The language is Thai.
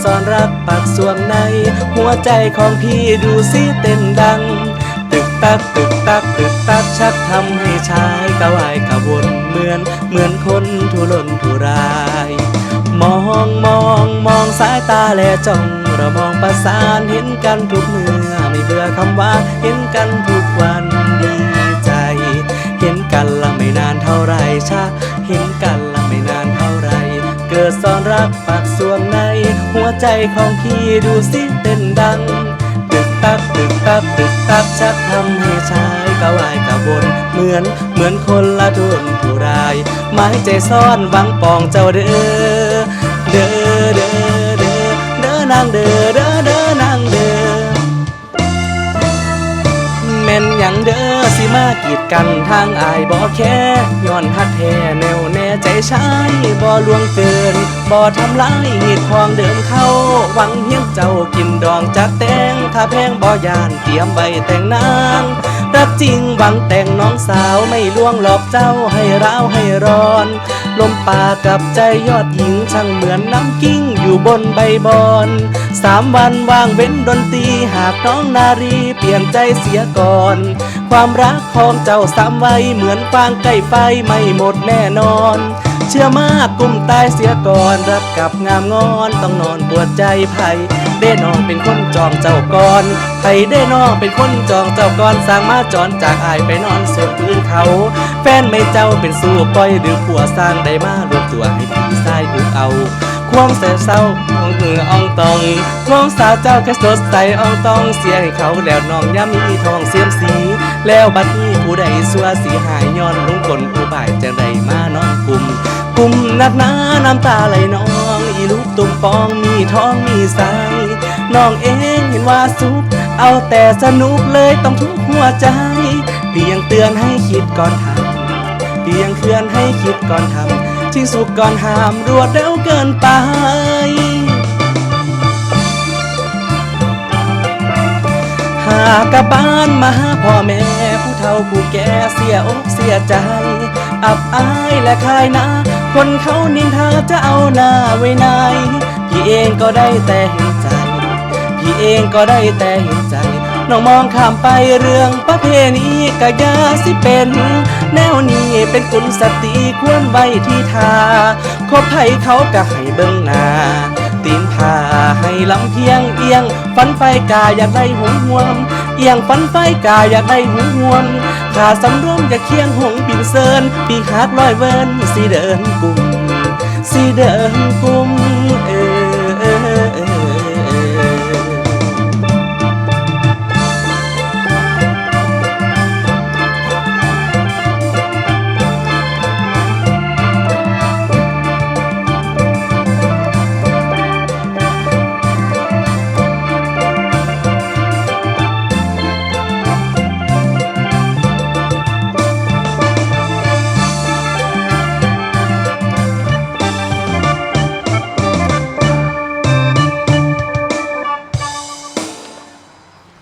ดซ่อนรักปักสวงใน หัวใจของพี่ดูสิเต้นดัง ตึกตักตึกตักตึกตักชักทำให้ชายกะวายกะวนเหมือนเหมือนคนทุรนทุราย มองมองมองสายตาแลจ้องเรามองประสานเห็นกันทุกเมื่อไม่เบื่อคำว่าเห็นกันทุกวันดีใจ เห็นกันละไม่นานเท่าไรชาเห็นกัน ดซ่อนรักปากสวงใน หัวใจของพี่ดูสิเต้นดัง ตึกตักตึกตักตึกตักชักทำให้ชายกวายกระวนเหมือนเหมือนคนละทุนผู้รายหมายใจซ่อนหวังปองเจ้าเด้อเด้อเด้อเด้อเด้อนางเด้อ สิมากีดกันทางอายบ่แค่ย้อนฮัดแท้แนวแน่ใจชายบ่ลวงเกินบ่ทำลายหีดของเดิมเข้าหวังเฮียงเจ้ากินดองจัดเต่ง ถ้าแพงบ่ยานเตรียมใบแต่งนางรักจริงหวังแต่งน้องสาวไม่ล่วงหลอกเจ้าให้ร้าวให้ร้อน ลมป่ากับใจยอดหญิงช่างเหมือนน้ำกิ้งอยู่บนใบบอนสามวันว่างเว้นดนตรีหากน้องนารีเปลี่ยนใจเสียก่อน ความรักของเจ้าสามไว้เหมือนฟางใกล้ไฟไม่หมดแน่นอน เชื่อมากกุมตายเสียก่อนรับกับงามงอนต้องนอนปวดใจไผ่ได้น้องเป็นคนจองเจ้าก่อนไผ่ได้น้องเป็นคนจองเจ้าก่อนสร้างมาจรจากอายไปนอนส่วนพื้นเขา แฟนไม่เจ้าเป็นสู้ปล่อยหรือผัวสร้างได้มารวมตัวให้พี่ชายถูกเอาความแสเศร้าของเหงออ่องตองมองสาวเจ้าแค่สดใสอ่องตองเสียให้เขาแล้วน้องย้ำมีทองเสียมสี แล้วบัดนี้ผู้ใดสัวสีหายย้อนลงกลผู้บ่ายจะได้มานอนกลุ่มกลุ่ม นักหนาน้ำตาไหลนอง อีลูกตุ่มปองมีท้องมีใสน้องเองเห็นว่าสุขเอาแต่สนุกเลยต้องทุกหัวใจ เพียงเตือนให้คิดก่อนทำเพียงเคลื่อนให้คิดก่อนทำที่สุขก่อนห้ามรวดเร็วเกินไปหากกลับบ้านมาหาพ่อแม่ เฒ่าผู้แก่เสียอกเสียใจ อับอายและคายนาคนเขานินทาจะเอาหน้าไว้ไหนพี่เองก็ได้แต่เห็นใจ พี่เองก็ได้แต่เห็นใจน้องมองข้ามไปเรื่องประเพณีกะยาสิเป็น แนวนี้เป็นกุลสตรีควรไว้ที่ทาคบไผเขากะให้เบิ่งหน้าตีนผ้าให้ลำเพียงเอียงฟันไฟกาอยากได้หงหวม เอียงฝันไฟกาอยากได้หูหวมขาสำรวมอยากเคียงหงบินเซินปีหักลอยเวินสีเดินกุมสีเดินกุมเออ